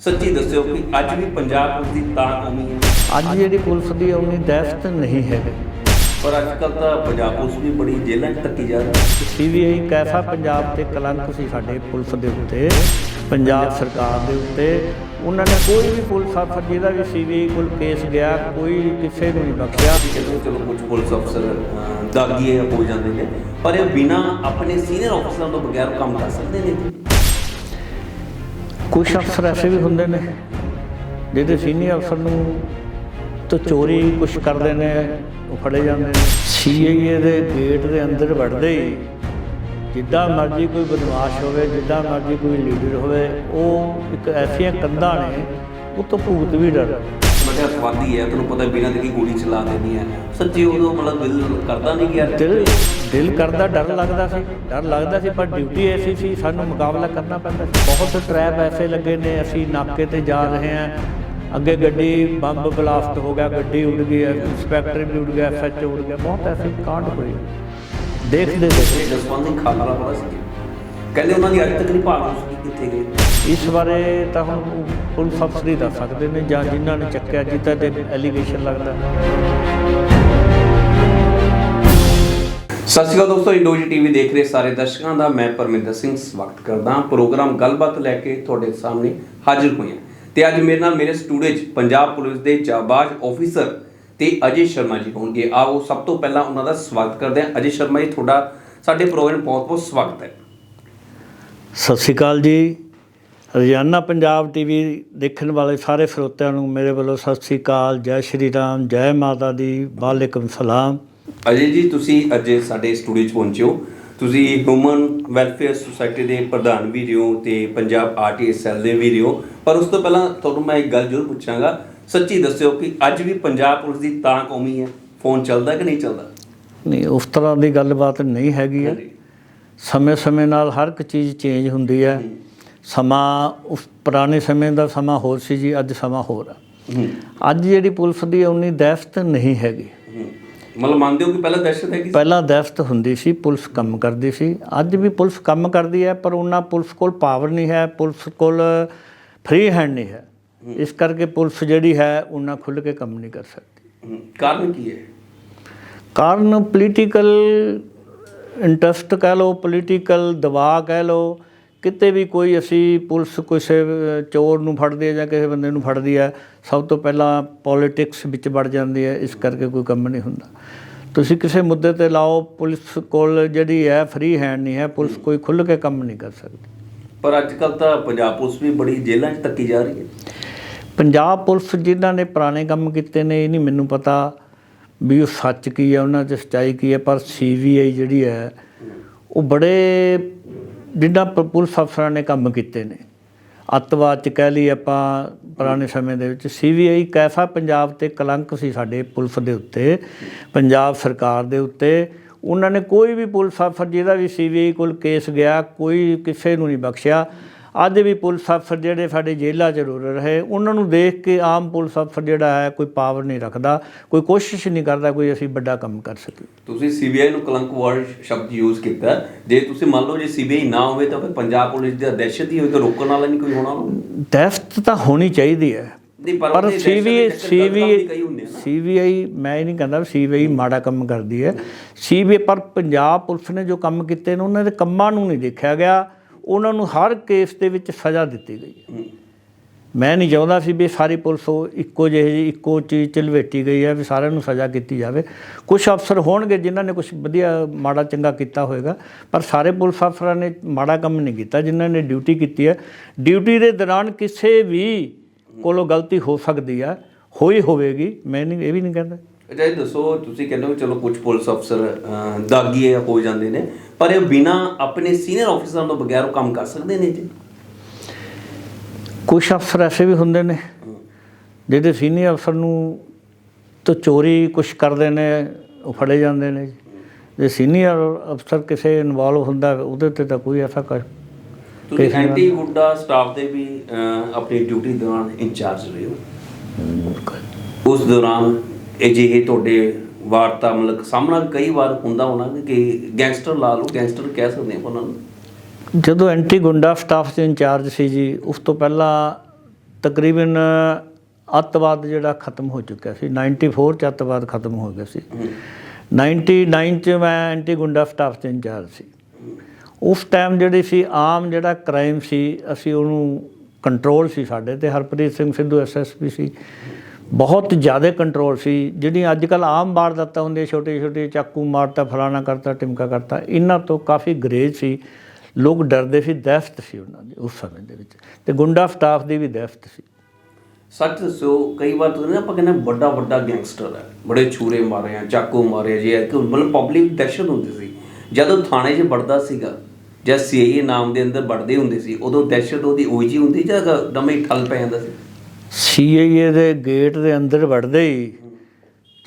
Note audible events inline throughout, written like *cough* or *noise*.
ਸੱਚੀ ਦੱਸਿਓ ਕਿ ਅੱਜ ਵੀ ਪੰਜਾਬ ਪੁਲਿਸ ਦੀ ਤਾਂ ਕਮੀ ਹੈ। ਅੱਜ ਜਿਹੜੀ ਪੁਲਿਸ ਦੀ ਉਨੀ ਦਹਿਸ਼ਤ ਨਹੀਂ ਹੈਗੀ ਪਰ ਅੱਜ ਕੱਲ੍ਹ ਤਾਂ ਪੰਜਾਬ ਪੁਲਿਸ ਵੀ ਬੜੀ ਜੇਲ੍ਹਾਂ 'ਚ ਧੱਕੀ ਜਾ ਰਹੀ ਹੈ। ਸੀਬੀਆਈ ਕੈਸਾ ਪੰਜਾਬ ਤੇ ਕਲੰਕ ਸੀ ਸਾਡੇ ਪੁਲਿਸ ਦੇ ਉੱਤੇ ਪੰਜਾਬ ਸਰਕਾਰ ਦੇ ਉੱਤੇ। ਉਹਨਾਂ ਨੇ ਕੋਈ ਵੀ ਪੁਲਿਸ ਅਫਸਰ ਜਿਹਦਾ ਵੀ ਸੀਬੀਆਈ ਕੋਲ ਕੇਸ ਗਿਆ ਕੋਈ ਕਿਸੇ ਨੂੰ ਨਹੀਂ ਬਖਸ਼ਿਆ। ਚਲੋ ਚਲੋ ਕੁਝ ਪੁਲਿਸ ਅਫਸਰ ਦਾਗੀਏ ਹੋ ਜਾਂਦੇ ਨੇ। ਪਰ ਇਹ ਬਿਨਾ ਆਪਣੇ ਸੀਨੀਅਰ ਅਫਸਰਾਂ ਤੋਂ ਬਗੈਰ ਕੰਮ ਕਰ ਸਕਦੇ ਨੇ। ਕੁਝ ਅਫਸਰ ਐਸੇ ਵੀ ਹੁੰਦੇ ਨੇ ਜਿਹਦੇ ਸੀਨੀਅਰ ਅਫਸਰ ਨੂੰ ਤੋਂ ਚੋਰੀ ਕੁਝ ਕਰਦੇ ਨੇ, ਉਹ ਫੜੇ ਜਾਂਦੇ ਨੇ। ਸੀਆਈਏ ਦੇ ਗੇਟ ਦੇ ਅੰਦਰ ਵੜਦੇ ਹੀ ਜਿੱਦਾਂ ਮਰਜ਼ੀ ਕੋਈ ਬਦਮਾਸ਼ ਹੋਵੇ, ਜਿੱਦਾਂ ਮਰਜ਼ੀ ਕੋਈ ਲੀਡਰ ਹੋਵੇ, ਉਹ ਇੱਕ ਐਸੀਆਂ ਕੰਧਾਂ ਨੇ, ਉਹ ਤੋਂ ਭੂਤ ਵੀ ਡਰ ਮਤਲਬ ਅਸਵਾਦੀ ਹੈ ਤੁਹਾਨੂੰ ਪਤਾ ਬਿਨਾਂ ਦੇਖੀ ਗੋਲੀ ਚਲਾ ਦੇਣੀ ਹੈ। ਸੱਚੀ ਉਦੋਂ ਮਤਲਬ ਦਿਲ ਕਰਦਾ ਨਹੀਂ ਕਿ ਯਾਰ। ਦਿਲ ਦਿਲ ਕਰਦਾ ਡਰ ਲੱਗਦਾ ਸੀ ਡਰ ਲੱਗਦਾ ਸੀ ਪਰ ਡਿਊਟੀ ਐਸੀ ਸੀ ਸਾਨੂੰ ਮੁਕਾਬਲਾ ਕਰਨਾ ਪੈਂਦਾ ਸੀ। ਬਹੁਤ ਟਰੈਪ ਐਸੇ ਲੱਗੇ ਨੇ ਅਸੀਂ ਨਾਕੇ ਤੇ ਜਾ ਰਹੇ ਹਾਂ। ਅੱਗੇ ਗੱਡੀ ਬੰਬ ਬਲਾਸਟ ਹੋ ਗਿਆ ਗੱਡੀ ਉੱਡ ਗਈ ਇੰਸਪੈਕਟਰ ਵੀ ਉੱਡ ਗਿਆ ਐਸਐਚ ਉੱਡ ਗਿਆ ਬਹੁਤ ਐਸੇ ਕਾਂਡ ਹੋਏ ਦੇਖਦੇ ਦੇਖਦੇ ਜਸਵੰਤ ਸਿੰਘ ਖਾਲੜਾ ਬੜਾ ਸੀ। ਕਹਿੰਦੇ ਉਹਨਾਂ ਦੀ ਅੱਜ ਤੱਕ ਨਹੀਂ ਭਾਲ ਉਸ ਕਿੱਥੇ ਗਏ। ਇਸ ਬਾਰੇ ਤਾਂ ਹੁਣ ਪੁਲਿਸ ਅਫਸਰ ਹੀ ਦੱਸ ਸਕਦੇ ਨੇ ਜਾਂ ਜਿਨ੍ਹਾਂ ਨੇ ਚੱਕਿਆ ਜਿੱਤਾ ਤੇ ਐਲੀਗੇਸ਼ਨ ਲੱਗਦਾ। ਸਤਿ ਸ਼੍ਰੀ ਅਕਾਲ ਦੋਸਤੋ ਇੰਡੋਜੀ ਟੀਵੀ ਦੇਖ ਰਹੇ ਸਾਰੇ ਦਰਸ਼ਕਾਂ ਦਾ ਮੈਂ ਪਰਮਿੰਦਰ ਸਿੰਘ ਸਵਾਗਤ ਕਰਦਾ ਹਾਂ। ਪ੍ਰੋਗਰਾਮ ਗੱਲਬਾਤ ਲੈ ਕੇ ਤੁਹਾਡੇ ਸਾਹਮਣੇ ਹਾਜ਼ਰ ਹੋਏ ਹਾਂ। ਤੇ ਅੱਜ ਮੇਰੇ ਨਾਲ ਮੇਰੇ ਸਟੂਡੀਓ 'ਚ ਪੰਜਾਬ ਪੁਲਿਸ ਦੇ ਜਾਬਾਜ਼ ਆਫੀਸਰ ਤੇ ਅਜੇ ਸ਼ਰਮਾ ਜੀ ਹੋਣਗੇ। ਆਓ ਸਭ ਤੋਂ ਪਹਿਲਾਂ ਉਹਨਾਂ ਦਾ ਸਵਾਗਤ ਕਰਦੇ ਹਾਂ। ਅਜੇ ਸ਼ਰਮਾ ਜੀ ਤੁਹਾਡਾ ਸਾਡੇ ਪ੍ਰੋਗਰਾਮ ਬਹੁਤ-ਬਹੁਤ ਸਵਾਗਤ ਹੈ। ਸਤਿ ਸ਼੍ਰੀ ਅਕਾਲ ਜੀ। ਰੋਜ਼ਾਨਾ ਪੰਜਾਬ ਟੀਵੀ ਦੇਖਣ ਵਾਲੇ ਸਾਰੇ ਸਰੋਤਿਆਂ ਨੂੰ ਮੇਰੇ ਵੱਲੋਂ ਸਤਿ ਸ਼੍ਰੀ ਅਕਾਲ ਜੈ ਸ਼੍ਰੀ ਰਾਮ ਜੈ ਮਾਤਾ ਦੀ ਵਾਲੇਕਮ ਸਲਾਮ। ਅਜੇ ਜੀ ਤੁਸੀਂ ਅੱਜ ਸਾਡੇ ਸਟੂਡੀਓ 'ਚ ਪਹੁੰਚੇ ਹੋ। ਤੁਸੀਂ ਹਿਊਮਨ ਵੈਲਫੇਅਰ ਸੁਸਾਇਟੀ ਦੇ ਪ੍ਰਧਾਨ ਵੀ ਰਹੇ ਹੋ ਤੇ ਪੰਜਾਬ ਆਰਟੀਐਸ ਸੈੱਲ ਦੇ ਵੀ ਰਹੇ ਹੋ। ਪਰ ਉਸ ਤੋਂ ਪਹਿਲਾਂ ਤੁਹਾਨੂੰ ਮੈਂ ਇੱਕ ਗੱਲ ਜ਼ਰੂਰ ਪੁੱਛਾਂਗਾ। ਸੱਚੀ ਦੱਸਿਓ ਕਿ ਅੱਜ ਵੀ ਪੰਜਾਬ ਪੁਲਿਸ ਦੀ ਤਾਂ ਕੌਮੀ ਹੈ। ਫੋਨ ਚੱਲਦਾ ਕਿ ਨਹੀਂ ਚੱਲਦਾ? ਨਹੀਂ ਉਸ ਤਰ੍ਹਾਂ ਦੀ ਗੱਲਬਾਤ ਨਹੀਂ ਹੈਗੀ ਹੈ। ਸਮੇਂ-ਸਮੇਂ ਨਾਲ ਹਰ ਇੱਕ ਚੀਜ਼ ਚੇਂਜ ਹੁੰਦੀ ਹੈ। ਸਮਾਂ ਉਸ ਪੁਰਾਣੇ ਸਮੇਂ ਦਾ ਸਮਾਂ ਹੋਰ ਸੀ ਜੀ ਅੱਜ ਸਮਾਂ ਹੋਰ ਹੈ ਹੂੰ। ਅੱਜ ਜਿਹੜੀ ਪੁਲਿਸ ਦੀ ਉਨੀ ਦਹਿਸ਼ਤ ਨਹੀਂ ਹੈਗੀ। ਮਤਲਬ ਮੰਨਦੇ ਹੋ ਕਿ ਪਹਿਲਾਂ ਦਹਿਸ਼ਤ ਹੈਗੀ? ਪਹਿਲਾਂ ਦਹਿਸ਼ਤ ਹੁੰਦੀ ਸੀ ਪੁਲਿਸ ਕੰਮ ਕਰਦੀ ਸੀ। ਅੱਜ ਵੀ ਪੁਲਿਸ ਕੰਮ ਕਰਦੀ ਹੈ ਪਰ ਉਹਨਾਂ ਪੁਲਿਸ ਕੋਲ ਪਾਵਰ ਨਹੀਂ ਹੈ ਪੁਲਿਸ ਕੋਲ ਫ੍ਰੀ ਹੈਂਡ ਨਹੀਂ ਹੈ। ਇਸ ਕਰਕੇ ਪੁਲਿਸ ਜਿਹੜੀ ਹੈ ਉਹਨਾਂ ਖੁੱਲ੍ਹ ਕੇ ਕੰਮ ਨਹੀਂ ਕਰ ਸਕਦੀ। ਕਾਰਨ ਕੀ ਹੈ? ਕਾਰਨ ਪੋਲੀਟੀਕਲ ਇੰਟਰਸਟ ਕਹਿ ਲਓ ਪੋਲੀਟੀਕਲ ਦਬਾਅ ਕਹਿ ਲਓ ਕਿਤੇ ਵੀ ਕੋਈ ਅਸੀਂ ਪੁਲਿਸ ਕਿਸੇ ਚੋਰ ਨੂੰ ਫੜਦੀ ਹੈ ਜਾਂ ਕਿਸੇ ਬੰਦੇ ਨੂੰ ਫੜਦੀ ਹੈ ਸਭ ਤੋਂ ਪਹਿਲਾਂ ਪੋਲਿਟਿਕਸ ਵਿੱਚ ਵੜ ਜਾਂਦੀ ਹੈ ਇਸ ਕਰਕੇ ਕੋਈ ਕੰਮ ਨਹੀਂ ਹੁੰਦਾ। ਤੁਸੀਂ ਕਿਸੇ ਮੁੱਦੇ ਤੇ ਲਾਓ ਪੁਲਿਸ ਕੋਲ ਜਿਹੜੀ ਹੈ ਫ੍ਰੀ ਹੈਂਡ ਨਹੀਂ ਹੈ ਪੁਲਿਸ ਕੋਈ ਖੁੱਲ੍ਹ ਕੇ ਕੰਮ ਨਹੀਂ ਕਰ ਸਕਦੀ। ਪਰ ਅੱਜ ਕੱਲ ਤਾਂ ਪੰਜਾਬ ਪੁਲਿਸ ਵੀ ਬੜੀ ਜੇਲ੍ਹਾਂ 'ਚ ਧੱਕੀ ਜਾ ਰਹੀ ਹੈ। ਪੰਜਾਬ ਪੁਲਿਸ ਜਿਨ੍ਹਾਂ ਨੇ ਪੁਰਾਣੇ ਕੰਮ ਕੀਤੇ ਨੇ ਇਹ ਨਹੀਂ ਮੈਨੂੰ ਪਤਾ ਵੀ ਉਹ ਸੱਚ ਕੀ ਹੈ, ਉਹਨਾਂ 'ਚ ਸੱਚਾਈ ਕੀ ਹੈ, ਪਰ ਸੀਬੀਆਈ ਜਿਹੜੀ ਹੈ, ਉਹ ਬੜੇ ਜਿੱਦਾਂ ਪ- ਪੁਲਿਸ ਅਫਸਰਾਂ ਨੇ ਕੰਮ ਕੀਤੇ ਨੇ। ਅੱਤਵਾਦ ਚ ਕਹਿ ਲਈ ਆਪਾਂ ਪੁਰਾਣੇ ਸਮੇਂ ਦੇ ਵਿੱਚ ਸੀਬੀਆਈ ਕੈਸਾ ਪੰਜਾਬ ਤੇ ਕਲੰਕ ਸੀ ਸਾਡੇ ਪੁਲਿਸ ਦੇ ਉੱਤੇ, ਪੰਜਾਬ ਸਰਕਾਰ ਦੇ ਉੱਤੇ। ਉਹਨਾਂ ਨੇ ਕੋਈ ਵੀ ਪੁਲਿਸ ਅਫਸਰ ਜਿਹਦਾ ਵੀ ਸੀਬੀਆਈ ਕੋਲ ਕੇਸ ਗਿਆ, ਕੋਈ ਕਿਸੇ ਨੂੰ ਨਹੀਂ ਬਖਸ਼ਿਆ। ਅੱਜ ਵੀ ਪੁਲਿਸ ਅਫਸਰ ਜਿਹੜੇ ਸਾਡੇ ਜੇਲ੍ਹਾਂ 'ਚ ਰੁਲ ਰਹੇ ਉਹਨਾਂ ਨੂੰ ਦੇਖ ਕੇ ਆਮ ਪੁਲਿਸ ਅਫਸਰ ਜਿਹੜਾ ਹੈ ਕੋਈ ਪਾਵਰ ਨਹੀਂ ਰੱਖਦਾ ਕੋਈ ਕੋਸ਼ਿਸ਼ ਨਹੀਂ ਕਰਦਾ ਕੋਈ ਅਸੀਂ ਵੱਡਾ ਕੰਮ ਕਰ ਸਕੀਏ। ਤੁਸੀਂ ਸੀਬੀਆਈ ਨੂੰ ਕਲੰਕ ਵਰਡ ਸ਼ਬਦ ਯੂਜ਼ ਕੀਤਾ। ਜੇ ਤੁਸੀਂ ਮੰਨ ਲਓ ਜੇ ਸੀਬੀਆਈ ਨਾ ਹੋਵੇ ਤਾਂ ਫਿਰ ਪੰਜਾਬ ਪੁਲਿਸ ਦੀ ਦਹਿਸ਼ਤ ਹੀ ਹੋਵੇ ਤਾਂ ਰੋਕਣ ਵਾਲਾ ਨਹੀਂ ਕੋਈ ਹੋਣਾ ਦਹਿਸ਼ਤ ਤਾਂ ਹੋਣੀ ਚਾਹੀਦੀ ਹੈ। ਪਰ ਸੀਬੀਆਈ ਸੀਬੀਆਈ। ਸੀਬੀਆਈ ਮੈਂ ਇਹ ਨਹੀਂ ਕਹਿੰਦਾ ਸੀਬੀਆਈ ਮਾੜਾ ਕੰਮ ਕਰਦੀ ਹੈ। ਸੀਬੀਆਈ ਪਰ ਪੰਜਾਬ ਪੁਲਿਸ ਨੇ ਜੋ ਕੰਮ ਕੀਤੇ ਨੇ ਉਹਨਾਂ ਦੇ ਕੰਮਾਂ ਨੂੰ ਨਹੀਂ ਦੇਖਿਆ ਗਿਆ। ਉਹਨਾਂ ਨੂੰ ਹਰ ਕੇਸ ਦੇ ਵਿੱਚ ਸਜ਼ਾ ਦਿੱਤੀ ਗਈ ਹੈ। ਮੈਂ ਨਹੀਂ ਚਾਹੁੰਦਾ ਸੀ ਵੀ ਸਾਰੀ ਪੁਲਿਸ ਉਹ ਇੱਕੋ ਜਿਹੀ ਜਿਹੀ, ਇੱਕੋ ਚੀਜ਼ ਚ ਲਵੇਟੀ ਗਈ ਹੈ ਵੀ ਸਾਰਿਆਂ ਨੂੰ ਸਜ਼ਾ ਕੀਤੀ ਜਾਵੇ। ਕੁਝ ਅਫਸਰ ਹੋਣਗੇ ਜਿਨ੍ਹਾਂ ਨੇ ਕੁਝ ਵਧੀਆ ਮਾੜਾ ਚੰਗਾ ਕੀਤਾ ਹੋਵੇਗਾ ਪਰ ਸਾਰੇ ਪੁਲਿਸ ਅਫਸਰਾਂ ਨੇ ਮਾੜਾ ਕੰਮ ਨਹੀਂ ਕੀਤਾ, ਜਿਨ੍ਹਾਂ ਨੇ ਡਿਊਟੀ ਕੀਤੀ ਹੈ। ਡਿਊਟੀ ਦੇ ਦੌਰਾਨ ਕਿਸੇ ਵੀ ਕੋਲੋਂ ਗਲਤੀ ਹੋ ਸਕਦੀ ਆ, ਹੋਈ ਹੋਵੇਗੀ, ਮੈਂ ਨਹੀਂ, ਇਹ ਵੀ ਨਹੀਂ ਕਹਿੰਦਾ। ਅੱਛਾ ਇਹ ਦੱਸੋ ਤੁਸੀਂ ਕਹਿੰਦੇ ਹੋ ਚਲੋ ਕੁਝ ਪੁਲਿਸ ਅਫਸਰ ਦਾਗੀਏ ਹੋ ਜਾਂਦੇ ਨੇ ਪਰ ਇਹ ਬਿਨਾ ਆਪਣੇ ਸੀਨੀਅਰ ਅਫਸਰਾਂ ਤੋਂ ਬਗੈਰ ਉਹ ਕੰਮ ਕਰ ਸਕਦੇ ਨੇ ਜੀ? ਕੁਝ ਅਫਸਰ ਐਸੇ ਵੀ ਹੁੰਦੇ ਨੇ ਜਿਹਦੇ ਸੀਨੀਅਰ ਅਫਸਰ ਨੂੰ ਤੋਂ ਚੋਰੀ ਕੁਝ ਕਰਦੇ ਨੇ ਉਹ ਫੜੇ ਜਾਂਦੇ ਨੇ ਜੀ। ਜੇ ਸੀਨੀਅਰ ਅਫਸਰ ਕਿਸੇ ਇਨਵੋਲਵ ਹੁੰਦਾ ਉਹਦੇ ਤੇ ਤਾਂ ਕੋਈ ਐਸਾ ਕਰ ਤੁਸੀਂ ਐਂਟੀ ਗੁੱਡਾ ਸਟਾਫ ਦੇ ਵੀ ਆਪਣੀ ਡਿਊਟੀ ਦੌਰਾਨ ਇੰਚਾਰਜ ਰਹੇ ਹੋ? ਉਸ ਦੌਰਾਨ ਇਹ ਜਿਹੇ ਤੁਹਾਡੇ ਵਾਰਤਾ ਮਤਲਬ ਸਾਹਮਣਾ ਕਈ ਵਾਰ ਹੁੰਦਾ ਹੋਣਾ ਕਿ ਗੈਂਗਸਟਰ ਲਾ ਲਓ ਗੈਂਗਸਟਰ ਕਹਿ ਸਕਦੇ ਆਪਾਂ ਉਹਨਾਂ ਨੂੰ। ਜਦੋਂ ਐਂਟੀ ਗੁੰਡਾ ਸਟਾਫ ਦੇ ਇੰਚਾਰਜ ਸੀ ਜੀ ਉਸ ਤੋਂ ਪਹਿਲਾਂ ਤਕਰੀਬਨ ਅੱਤਵਾਦ ਜਿਹੜਾ ਖਤਮ ਹੋ ਚੁੱਕਿਆ ਸੀ। 94 ਚ ਅੱਤਵਾਦ ਖਤਮ ਹੋ ਗਿਆ ਸੀ। 99 ਚ ਮੈਂ ਐਂਟੀ ਗੁੰਡਾ ਸਟਾਫ ਤੇ ਇੰਚਾਰਜ ਸੀ। ਉਸ ਟਾਈਮ ਜਿਹੜੀ ਸੀ ਆਮ ਜਿਹੜਾ ਕ੍ਰਾਈਮ ਸੀ ਅਸੀਂ ਉਹਨੂੰ ਕੰਟਰੋਲ ਸੀ ਸਾਡੇ ਤੇ। ਹਰਪ੍ਰੀਤ ਸਿੰਘ ਸਿੱਧੂ ਐਸਐਸਪੀ ਸੀ। ਬਹੁਤ ਜ਼ਿਆਦਾ ਕੰਟਰੋਲ ਸੀ, ਜਿਹੜੀਆਂ ਅੱਜ ਕੱਲ ਆਮ ਵਾਰਦਾਤਾਂ ਹੁੰਦੀਆਂ, ਛੋਟੇ ਛੋਟੇ ਚਾਕੂ ਮਾਰਤਾ, ਫਲਾਣਾ ਕਰਤਾ ਟਿਮਕਾ ਕਰਤਾ, ਇਹਨਾਂ ਤੋਂ ਕਾਫੀ ਗਰੇਜ ਸੀ। ਲੋਕ ਡਰਦੇ ਸੀ, ਦਹਿਸ਼ਤ ਸੀ ਉਹਨਾਂ ਦੀ ਉਸ ਸਮੇਂ ਦੇ ਵਿੱਚ। ਤੇ ਗੁੰਡਾ ਸਟਾਫ ਦੀ ਵੀ ਦਹਿਸ਼ਤ ਸੀ। ਸੱਚ ਦੱਸੋ ਕਈ ਵਾਰ ਤੁਸੀਂ ਨਾ ਆਪਾਂ ਕਹਿੰਦੇ ਵੱਡਾ ਵੱਡਾ ਗੈਂਗਸਟਰ ਹੈ, ਬੜੇ ਛੂਰੇ ਮਾਰੇ ਆ, ਚਾਕੂ ਮਾਰੇ ਜੀ ਇੱਕ ਮਤਲਬ ਪਬਲਿਕ ਦਹਿਸ਼ਤ ਹੁੰਦੀ ਸੀ। ਜਦੋਂ ਥਾਣੇ 'ਚ ਵੜਦਾ ਸੀਗਾ, ਜਾਂ ਸੀਆਈਏ ਨਾਮ ਦੇ ਅੰਦਰ ਵੜਦੇ ਹੁੰਦੇ ਸੀ, ਉਦੋਂ ਦਹਿਸ਼ਤ ਉਹਦੀ ਉਹੀ ਜਿਹੀ ਹੁੰਦੀ ਜਾਂ ਦਮੇ ਠੱਲ ਪੈ ਜਾਂਦਾ ਸੀ? ਸੀਆਈਏ ਦੇ ਗੇਟ ਦੇ ਅੰਦਰ ਵੜਦੇ ਹੀ